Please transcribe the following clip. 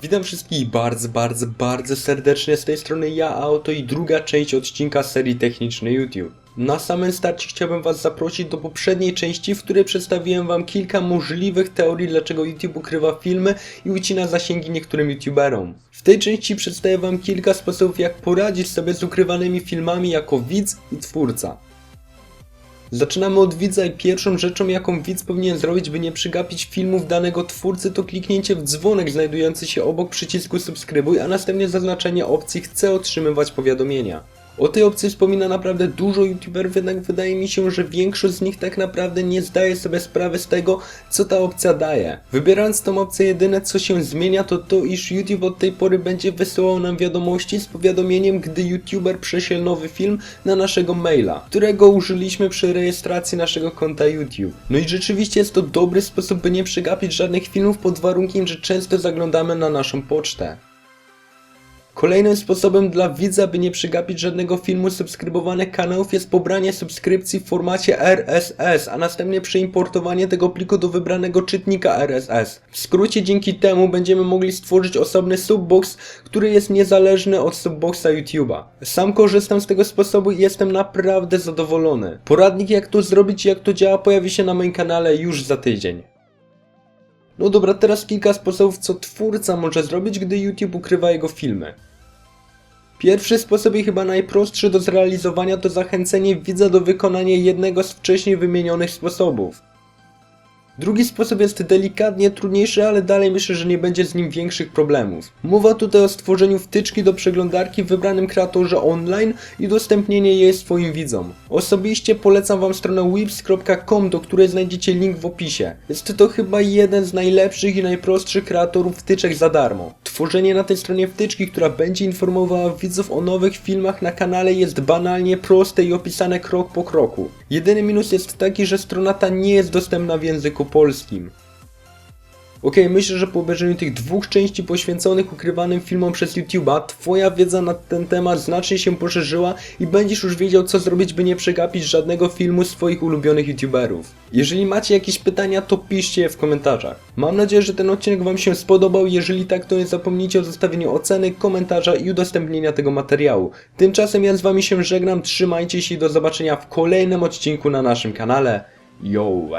Witam wszystkich bardzo, bardzo, bardzo serdecznie z tej strony ja, a oto i druga część odcinka serii technicznej YouTube. Na samym starcie chciałbym Was zaprosić do poprzedniej części, w której przedstawiłem Wam kilka możliwych teorii, dlaczego YouTube ukrywa filmy i ucina zasięgi niektórym YouTuberom. W tej części przedstawię Wam kilka sposobów, jak poradzić sobie z ukrywanymi filmami jako widz i twórca. Zaczynamy od widza i pierwszą rzeczą jaką widz powinien zrobić by nie przegapić filmów danego twórcy to kliknięcie w dzwonek znajdujący się obok przycisku subskrybuj, a następnie zaznaczenie opcji chcę otrzymywać powiadomienia. O tej opcji wspomina naprawdę dużo youtuberów, jednak wydaje mi się, że większość z nich tak naprawdę nie zdaje sobie sprawy z tego, co ta opcja daje. Wybierając tą opcję jedyne co się zmienia to to, iż YouTube od tej pory będzie wysyłał nam wiadomości z powiadomieniem, gdy youtuber prześle nowy film na naszego maila, którego użyliśmy przy rejestracji naszego konta YouTube. No i rzeczywiście jest to dobry sposób, by nie przegapić żadnych filmów pod warunkiem, że często zaglądamy na naszą pocztę. Kolejnym sposobem dla widza, by nie przegapić żadnego filmu subskrybowanych kanałów jest pobranie subskrypcji w formacie RSS, a następnie przeimportowanie tego pliku do wybranego czytnika RSS. W skrócie dzięki temu będziemy mogli stworzyć osobny subbox, który jest niezależny od subboxa YouTube'a. Sam korzystam z tego sposobu i jestem naprawdę zadowolony. Poradnik jak to zrobić i jak to działa pojawi się na moim kanale już za tydzień. No dobra, teraz kilka sposobów, co twórca może zrobić, gdy YouTube ukrywa jego filmy. Pierwszy sposób i chyba najprostszy do zrealizowania to zachęcenie widza do wykonania jednego z wcześniej wymienionych sposobów. Drugi sposób jest delikatnie trudniejszy, ale dalej myślę, że nie będzie z nim większych problemów. Mowa tutaj o stworzeniu wtyczki do przeglądarki w wybranym kreatorze online i udostępnienie jej swoim widzom. Osobiście polecam wam stronę whips.com, do której znajdziecie link w opisie. Jest to chyba jeden z najlepszych i najprostszych kreatorów wtyczek za darmo. Tworzenie na tej stronie wtyczki, która będzie informowała widzów o nowych filmach na kanale jest banalnie proste i opisane krok po kroku. Jedyny minus jest taki, że strona ta nie jest dostępna w języku polskim. Okej, myślę, że po obejrzeniu tych dwóch części poświęconych ukrywanym filmom przez YouTube'a, twoja wiedza na ten temat znacznie się poszerzyła i będziesz już wiedział co zrobić, by nie przegapić żadnego filmu swoich ulubionych YouTuberów. Jeżeli macie jakieś pytania, to piszcie je w komentarzach. Mam nadzieję, że ten odcinek wam się spodobał, jeżeli tak, to nie zapomnijcie o zostawieniu oceny, komentarza i udostępnienia tego materiału. Tymczasem ja z wami się żegnam, trzymajcie się i do zobaczenia w kolejnym odcinku na naszym kanale. Yo!